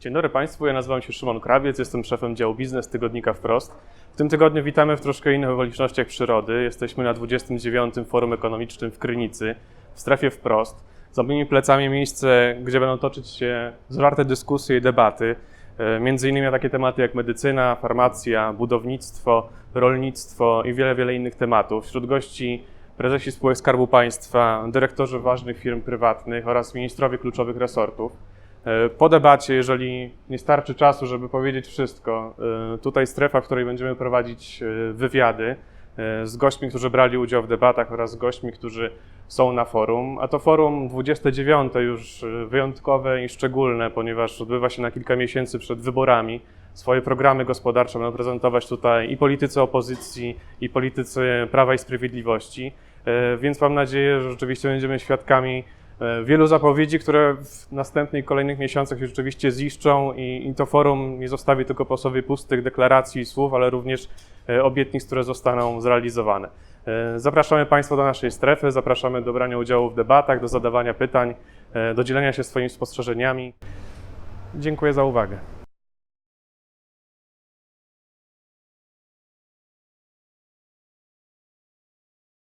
Dzień dobry Państwu, ja nazywam się Szymon Krawiec, jestem szefem działu biznes tygodnika Wprost. W tym tygodniu witamy w troszkę innych okolicznościach przyrody. Jesteśmy na 29. Forum Ekonomicznym w Krynicy, w strefie Wprost. Za moimi plecami miejsce, gdzie będą toczyć się zwarte dyskusje i debaty, e, między innymi takie tematy jak medycyna, farmacja, budownictwo, rolnictwo i wiele, wiele innych tematów. Wśród gości prezesi spółek Skarbu Państwa, dyrektorzy ważnych firm prywatnych oraz ministrowie kluczowych resortów. E, Po debacie, jeżeli nie starczy czasu, żeby powiedzieć wszystko, e, tutaj strefa, w której będziemy prowadzić e, wywiady z gośćmi, którzy brali udział w debatach oraz z gośćmi, którzy są na forum. A to forum 29 już wyjątkowe i szczególne, ponieważ odbywa się na kilka miesięcy przed wyborami. Swoje programy gospodarcze będą prezentować tutaj i politycy opozycji, i politycy Prawa i Sprawiedliwości. Więc mam nadzieję, że rzeczywiście będziemy świadkami wielu zapowiedzi, które w następnych kolejnych miesiącach się rzeczywiście ziszczą i, i to forum nie zostawi tylko po sobie pustych deklaracji i słów, ale również e, obietnic, które zostaną zrealizowane. E, Zapraszamy Państwa do naszej strefy, zapraszamy do brania udziału w debatach, do zadawania pytań, e, do dzielenia się swoimi spostrzeżeniami. Dziękuję za uwagę.